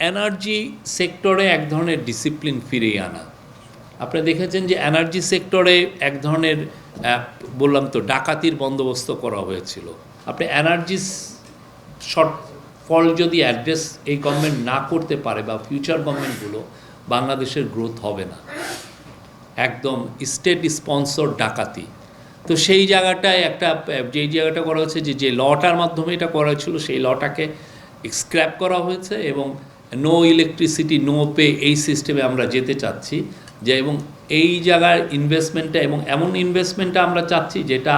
Energy সেক্টরে এক ধরনের ডিসিপ্লিন ফিরিয়ে আনা। আপনি দেখেছেন যে এনার্জি সেক্টরে এক ধরনের বললাম তো, ডাকাতির বন্দোবস্ত করা হয়েছিল। আপনি এনার্জি শর্টফল যদি অ্যাড্রেস এই গভর্নমেন্ট না করতে পারে বা ফিউচার গভর্নমেন্টগুলো বাংলাদেশের গ্রোথ হবে না। একদম স্টেট স্পন্সর ডাকাতি। তো সেই জায়গাটায় একটা, যেই জায়গাটা করা হয়েছে যে যে লটার মাধ্যমে এটা করা হয়েছিল, সেই লটাকে স্ক্র্যাপ করা হয়েছে এবং নো ইলেকট্রিসিটি নো পে এই সিস্টেমে আমরা যেতে চাচ্ছি। যে এবং এই জায়গার ইনভেস্টমেন্টটা এবং এমন ইনভেস্টমেন্টটা আমরা চাচ্ছি যেটা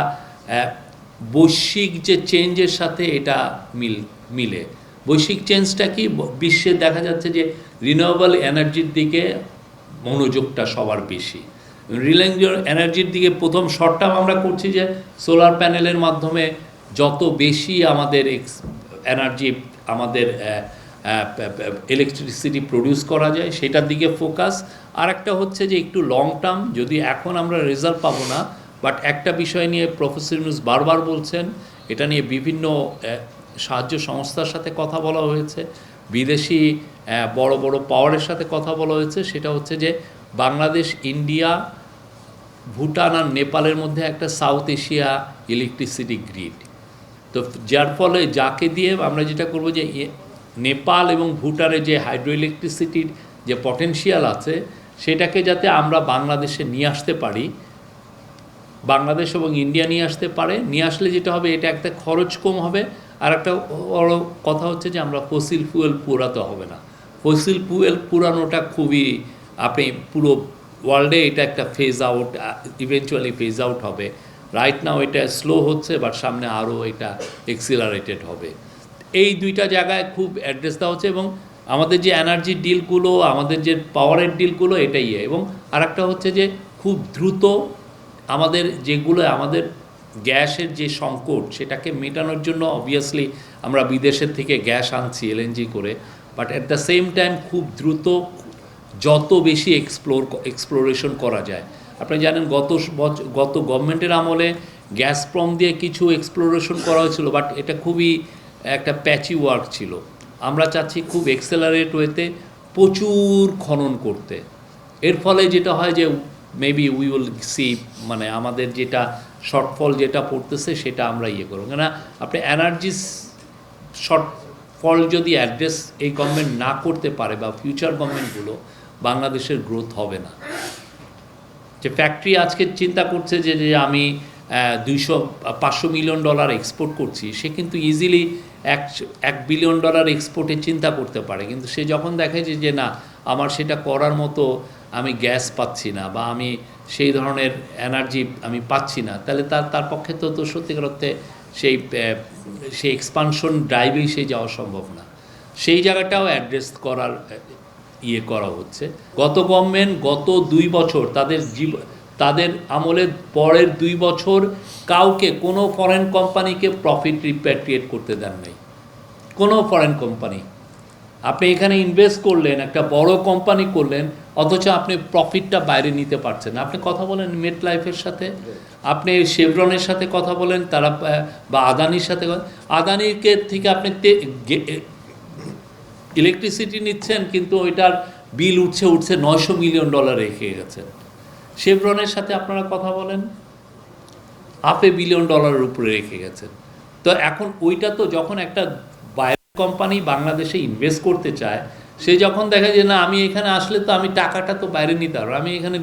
বৈশ্বিক যে চেঞ্জের সাথে এটা মিল, মিলে। বৈশ্বিক চেঞ্জটা কি? বিশ্বে দেখা যাচ্ছে যে রিনিউয়েবল এনার্জির দিকে মনোযোগটা সবার বেশি। রিলায়েন্স এনার্জির দিকে প্রথম শর্ট টার্ম আমরা করছি যে সোলার প্যানেলের মাধ্যমে যত বেশি আমাদের এক্স এনার্জি আমাদের ইলেকট্রিসিটি প্রডিউস করা যায়, সেটার দিকে ফোকাস আর একটা হচ্ছে যে একটু লং টার্ম যদি এখন আমরা রেজাল্ট পাবো না বাট একটা বিষয় নিয়ে প্রফেসর ইউনুস বারবার বলছেন, এটা নিয়ে বিভিন্ন সাহায্য সংস্থার সাথে কথা বলা হয়েছে, বিদেশি বড় বড় পাওয়ারের সাথে কথা বলা হয়েছে, সেটা হচ্ছে যে বাংলাদেশ, ইন্ডিয়া, ভুটান আর নেপালের মধ্যে একটা সাউথ এশিয়া ইলেকট্রিসিটি গ্রিড তো যার ফলে যাকে দিয়ে আমরা যেটা করব যে নেপাল এবং ভুটানের যে হাইড্রো ইলেকট্রিসিটির যে পটেনশিয়াল আছে, সেটাকে যাতে আমরা বাংলাদেশে নিয়ে আসতে পারি, বাংলাদেশ এবং ইন্ডিয়া নিয়ে আসতে পারে। নিয়ে আসলে যেটা হবে, এটা একটা খরচ কম হবে। আর একটা বড় কথা হচ্ছে যে, আমরা ফসিল ফুয়েল পুরাতে হবে না। ফসিল ফুয়েল পুরানোটা খুবই, আপনি পুরো ওয়ার্ল্ডে এটা একটা phase out eventually phase out হবে। রাইট নাও এটা স্লো হচ্ছে বাট সামনে আরও এটা এক্সিলারেটেড হবে। এই দুইটা জায়গায় খুব অ্যাড্রেস দেওয়া হচ্ছে এবং আমাদের যে এনার্জি ডিলগুলো আমাদের যে পাওয়ারের ডিলগুলো এটাই ইয়ে। এবং আরেকটা হচ্ছে যে খুব দ্রুত আমাদের যেগুলো, আমাদের গ্যাসের যে সংকট, সেটাকে মেটানোর জন্য অবভিয়াসলি আমরা বিদেশের থেকে গ্যাস আনছি এলএনজি করে but at the same time খুব দ্রুত যত বেশি এক্সপ্লোর এক্সপ্লোরেশন করা যায় আপনি জানেন গত গত গভর্নমেন্টের আমলে গ্যাস প্রম দিয়ে কিছু এক্সপ্লোরেশন করা হয়েছিল বাট এটা খুবই একটা প্যাচি ওয়ার্ক ছিল। আমরা চাচ্ছি খুব এক্সেলারেট ওয়েতে প্রচুর খনন করতে। এর ফলে যেটা হয় যে মেবি উই উইল সি মানে আমাদের যেটা শর্টফল যেটা পড়তেছে সেটা আমরা ইয়ে করব। কেন আপনি এনার্জি শর্টফল যদি অ্যাড্রেস এই গভর্নমেন্ট না করতে পারে বা ফিউচার গভর্নমেন্টগুলো বাংলাদেশের গ্রোথ হবে না। যে ফ্যাক্টরি আজকে চিন্তা করছে যে আমি দুইশো, পাঁচশো মিলিয়ন ডলার এক্সপোর্ট করছি, সে কিন্তু ইজিলি এক এক বিলিয়ন ডলার এক্সপোর্টের চিন্তা করতে পারে। কিন্তু সে যখন দেখে যে যে না, আমার সেটা করার মতো আমি গ্যাস পাচ্ছি না বা আমি সেই ধরনের এনার্জি আমি পাচ্ছি না, তাহলে তার তার পক্ষে তো তো সত্যিকার অর্থে সেই সেই এক্সপানশন ড্রাইভেই সে যাওয়া সম্ভব না। সেই জায়গাটাও অ্যাড্রেস করার ইয়ে করা হচ্ছে। গত গভর্নমেন্ট গত দুই বছর তাদের জীব তাদের আমলের পরের দুই বছর কাউকে কোনো ফরেন কোম্পানিকে প্রফিট রিপ্যাট্রিয়েট করতে দেন নাই। কোনো ফরেন কোম্পানি আপনি এখানে ইনভেস্ট করলেন, একটা বড় কোম্পানি করলেন, অথচ আপনি প্রফিটটা বাইরে নিতে পারছেন আপনি কথা বলেন মেট লাইফের সাথে। আপনি শেভরনের সাথে কথা বলেন, তারা বা আদানির সাথে আদানিকে থেকে আপনি ইলেকট্রিসিটি নিচ্ছেন, কিন্তু ওইটার বিল উঠছে উঠছে নয়শো মিলিয়ন ডলার রেখে গেছেন। শেভরনের সাথে আপনারা কথা বলেন। হাফে বিলিয়ন ডলারের উপরে রেখে গেছেন। তো এখন ওইটা তো যখন একটা বাইরের কোম্পানি বাংলাদেশে ইনভেস্ট করতে চায়, সে যখন দেখে যে না, আমি এখানে আসলে তো আমি টাকাটা তো বাইরে নিতে পারব, আমি এখানে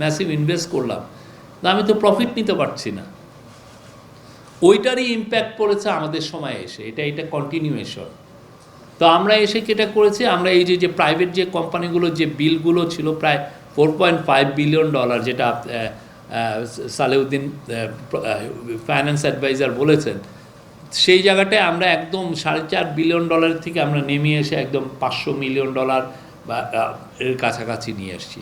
ম্যাসিভ ইনভেস্ট করলাম, তো আমি তো প্রফিট নিতে পারছি না। ওইটারই ইম্প্যাক্ট পড়েছে আমাদের সময় এসে, এটা এটা কন্টিনিউয়েশন তো আমরা এসে যেটা করেছি? আমরা এই যে যে প্রাইভেট যে কোম্পানিগুলো যে বিলগুলো ছিল প্রায় four point five billion dollar যেটা সালেউদ্দিন ফাইন্যান্স অ্যাডভাইজার বলেছেন, সেই জায়গাটায় আমরা একদম সাড়ে চার বিলিয়ন ডলার থেকে আমরা নেমে এসে একদম পাঁচশো মিলিয়ন ডলার বা এর কাছাকাছি নিয়ে এসেছি।